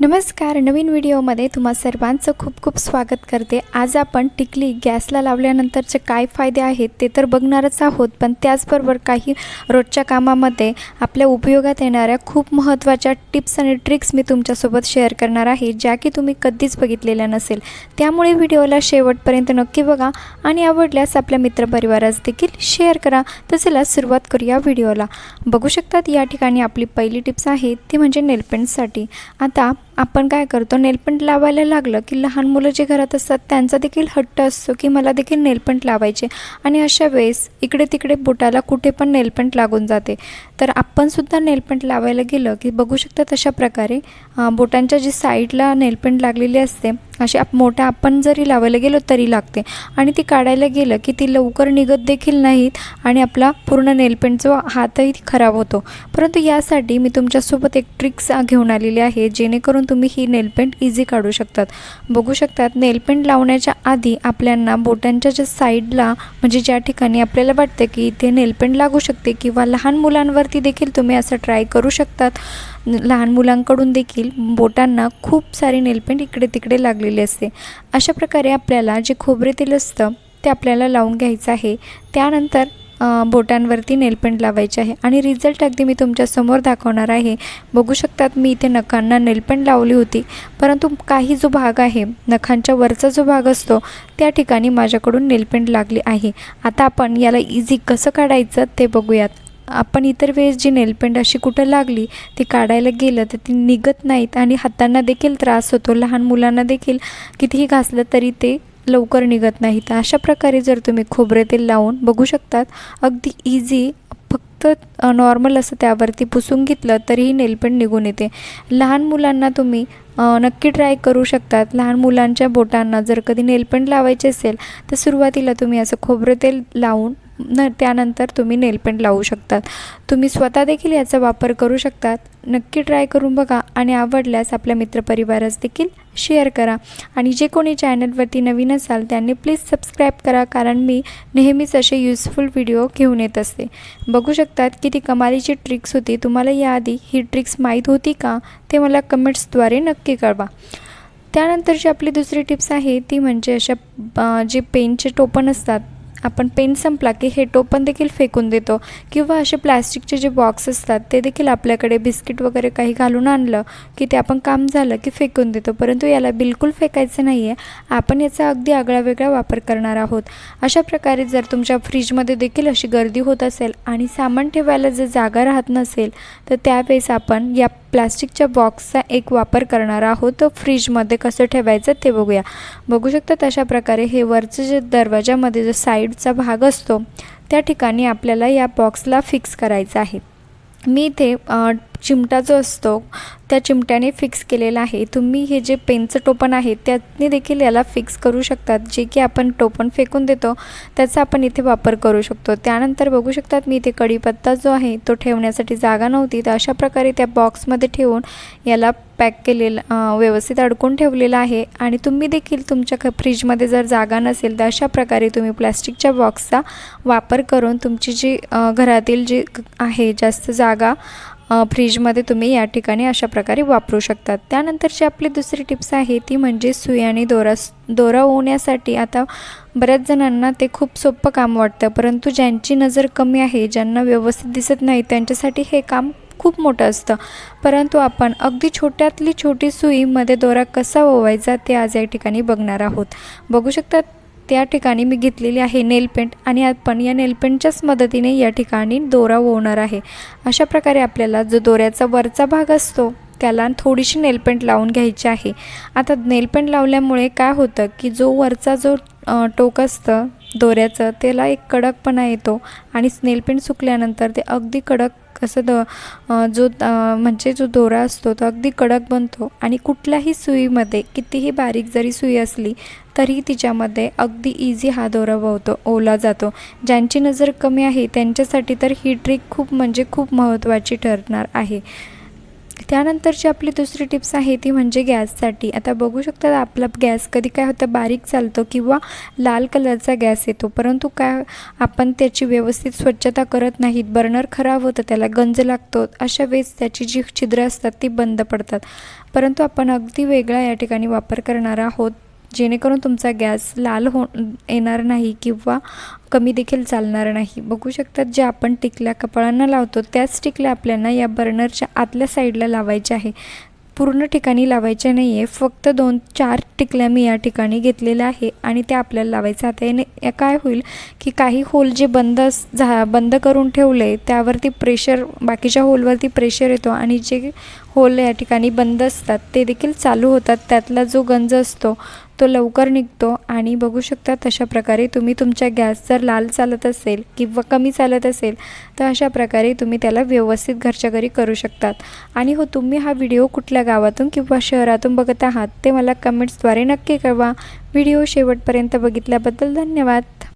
नमस्कार नवीन व्हिडिओमध्ये तुम्हा सर्वांचं खूप खूप स्वागत करते. आज आपण टिकली गॅसला लावल्यानंतरचे काय फायदे आहेत ते तर बघणारच आहोत पण त्याचबरोबर काही रोजच्या कामामध्ये आपल्या उपयोगात येणाऱ्या खूप महत्त्वाच्या टिप्स आणि ट्रिक्स मी तुमच्यासोबत शेअर करणार आहे ज्या की तुम्ही कधीच बघितलेल्या नसेल. त्यामुळे व्हिडिओला शेवटपर्यंत नक्की बघा आणि आवडल्यास आपल्या मित्रपरिवारास देखील शेअर करा. तर चला सुरुवात करूया व्हिडिओला. बघू शकतात या ठिकाणी आपली पहिली टिप्स आहे ती म्हणजे नेलपेंटसाठी. आता आपण काय करतो नेलपेंट लावायला लागलं की लहान मुलं जे घरात असतात त्यांचा देखील हट्ट असतो की मला देखील नेलपेंट लावायचे. आणि अशा वेळेस इकडे तिकडे बोटाला कुठे पण नेलपेंट लागून जाते. तर आपणसुद्धा नेलपेंट लावायला गेलं की बघू शकता तशा प्रकारे बोटांच्या जी साईडला नेलपेंट लागलेली असते अशी आप मोठ्या आपण जरी लावायला गेलो तरी लागते. आणि ती काढायला गेलं की ती लवकर निघत देखील नाहीत आणि आपला पूर्ण नेलपेंटचा हातही खराब होतो. परंतु यासाठी मी तुमच्यासोबत एक ट्रिक्स घेऊन आलेली आहे जेणेकरून तुम्ही ही नेलपेंट इझी काढू शकतात. बघू शकतात नेलपेंट लावण्याच्या आधी आपल्यांना बोटांच्या ज्या साईडला म्हणजे ज्या ठिकाणी आपल्याला वाटतं की इथे नेलपेंट लागू शकते किंवा लहान मुलांवरती देखील तुम्ही असं ट्राय करू शकतात. लहान मुलांकडून देखील बोटांना खूप सारी नेलपेंट इकडे तिकडे लागलेली असते. अशा प्रकारे आपल्याला जे खोबरे तेल असतं ते आपल्याला लावून घ्यायचं आहे. त्यानंतर बोटांवरती नेलपेंट लावायचे आहे. आणि रिझल्ट अगदी मी तुमच्यासमोर दाखवणार आहे. बघू शकतात मी इथे नखांना नेलपेंट लावली होती. परंतु काही जो भाग आहे नखांच्या वरचा जो भाग असतो त्या ठिकाणी माझ्याकडून नेलपेंट लागली आहे. आता आपण याला इझी कसं काढायचं ते बघूयात. आपण इतर वेळेस जी नेलपेंट अशी कुठं लागली ती काढायला गेलं तर ती निघत नाहीत आणि हातांना देखील त्रास होतो. लहान मुलांना देखील कितीही घासलं तरी ते लवकर निघत नाही तर अशा प्रकारे जर तुम्ही खोबरे तेल लावून बघू शकतात अगदी इझी फक्त नॉर्मल असं त्यावरती पुसून घेतलं तरीही नेलपेंट निघून येते. लहान मुलांना तुम्ही नक्की ट्राय करू शकतात. लहान मुलांच्या बोटांना जर कधी नेलपेंट लावायचे असेल तर सुरुवातीला तुम्ही असं खोबरं तेल लावून न त्यानंतर तुम्ही नेलपेंट लावू शकतात. तुम्ही स्वतः देखील याचा वापर करू शकतात. नक्की ट्राय करून बघा आणि आवडल्यास आपल्या मित्रपरिवारास देखील शेअर करा. आणि जे कोणी चॅनलवरती नवीन असाल त्यांनी प्लीज सबस्क्राईब करा कारण मी नेहमीच असे युजफुल व्हिडिओ घेऊन येत असते. बघू शकतात की ती कमालीची ट्रिक्स होती. तुम्हाला याआधी ही ट्रिक्स माहीत होती का? ते मला कमेंट्सद्वारे नक्की कळवा. त्यानंतरची आपली दुसरी टिप्स आहे ती म्हणजे अशा जे पेनचे टोपण असतात आपण पेन संपला की हे टोपन देखील फेकून देतो. किंवा असे प्लॅस्टिकचे जे बॉक्स असतात ते देखील आपल्याकडे बिस्किट वगैरे काही घालून आणलं की ते आपण काम झालं की फेकून देतो. परंतु याला बिलकुल फेकायचं नाही आहे आपण याचा अगदी आगळा वेगळा वापर करणार आहोत. अशा प्रकारे जर तुमच्या फ्रीजमध्ये देखील अशी गर्दी होत असेल आणि सामान ठेवायला जर जागा राहत नसेल तर त्यावेळेस आपण या प्लास्टिकच्या बॉक्सचा एक वापर करणार आहोत. तो फ्रीजमध्ये कसं ठेवायचं ते बघूया. बघू शकता तशा प्रकारे हे वरचं जे दरवाजामध्ये जो साईडचा भाग असतो त्या ठिकाणी आपल्याला या बॉक्सला फिक्स करायचं आहे. मी इथे चिमटा जो असतो त्या चिमट्याने फिक्स केलेला आहे. तुम्ही हे जे पेनचं टोपण आहे त्याने देखील याला फिक्स करू शकतात. जे की आपण टोपण फेकून देतो त्याचा आपण इथे वापर करू शकतो. त्यानंतर बघू शकतात मी इथे कढीपत्ता जो आहे तो ठेवण्यासाठी जागा नव्हती. तर अशा प्रकारे त्या बॉक्समध्ये ठेवून याला पॅक केलेलं व्यवस्थित अडकून ठेवलेलं आहे. आणि तुम्ही देखील तुमच्या ख फ्रीजमध्ये जर जागा नसेल तर अशा प्रकारे तुम्ही प्लॅस्टिकच्या बॉक्सचा वापर करून तुमची जी घरातील जी आहे जास्त जागा फ्रीजमध्ये तुम्ही या ठिकाणी अशा प्रकारे वापरू शकतात. त्यानंतरची आपली दुसरी टिप्स आहे ती म्हणजे सुई आणि दोरा दोरा होण्यासाठी आता बऱ्याच जणांना ते खूप सोपं काम वाटतं परंतु ज्यांची नजर कमी आहे ज्यांना व्यवस्थित दिसत नाही त्यांच्यासाठी हे काम खूप मोठं असतं. परंतु आपण अगदी छोट्यातली छोटी सुईमध्ये दोरा कसा ओवायचा ते आज या ठिकाणी बघणार आहोत. बघू शकतात त्या ठिकाणी मी घेतलेली आहे नेलपेंट आणि आपण या नेलपेंटच्याच मदतीने या ठिकाणी दोरा ओवणार आहे. अशा प्रकारे आपल्याला जो दोऱ्याचा वरचा भाग असतो त्याला थोडीशी नेलपेंट लावून घ्यायची आहे. आता नेलपेंट लावल्यामुळे काय होतं की जो वरचा जो टोक असतं दोऱ्याचं त्याला एक कडकपणा येतो आणि नेलपेंट सुकल्यानंतर ते अगदी कडक असं द जो म्हणजे जो दोरा असतो तो अगदी कडक बनतो. आणि कुठल्याही सुईमध्ये कितीही बारीक जरी सुई असली तरी तिच्यामध्ये अगदी इझी हा दोरा बवतो ओला जातो. ज्यांची नजर कमी आहे त्यांच्यासाठी तर ही ट्रिक खूप म्हणजे खूप महत्त्वाची ठरणार आहे. त्यानंतरची आपली दुसरी टिप्स आहे ती म्हणजे गॅससाठी. आता बघू शकता आपला गॅस कधी काय होतं बारीक चालतो किंवा लाल कलरचा गॅस येतो. परंतु काय आपण त्याची व्यवस्थित स्वच्छता करत नाहीत बर्नर खराब होतं त्याला गंज लागतो अशा वेळेस त्याची जी छिद्रं असतात ती बंद पडतात. परंतु आपण अगदी वेगळा या ठिकाणी वापर करणार आहोत. जेणेकरून तुमचा गॅस लाल हो येणार नाही किंवा कमी देखील चालणार नाही. बघू शकतात जे आपण टिकल्या कपाळांना लावतो त्याच टिकल्या आपल्याला या बर्नरच्या आतल्या साईडला लावायच्या आहे. पूर्ण ठिकाणी लावायच्या नाही आहे फक्त दोन चार टिकल्या मी या ठिकाणी घेतलेल्या आहे आणि त्या आपल्याला लावायचं. आता याने या काय होईल की काही होल जे बंद अस- झा बंद करून ठेवले त्यावरती प्रेशर बाकीच्या होलवरती प्रेशर येतो आणि जे होल या ठिकाणी बंद असतात. ते देखील चालू होतात. त्यातला जो गंज असतो तो लवकर निघतो आणि बघू शकता तशा प्रकारे तुम्ही तुमच्या गॅस जर लाल चालत असेल किंवा कमी चालत असेल तर अशा प्रकारे तुम्ही त्याला व्यवस्थित घरच्या घरी करू शकतात. आणि हो तुम्ही हा व्हिडिओ कुठल्या गावातून किंवा शहरातून बघत आहात ते मला कमेंट्सद्वारे नक्की कळवा. व्हिडिओ शेवटपर्यंत बघितल्याबद्दल धन्यवाद.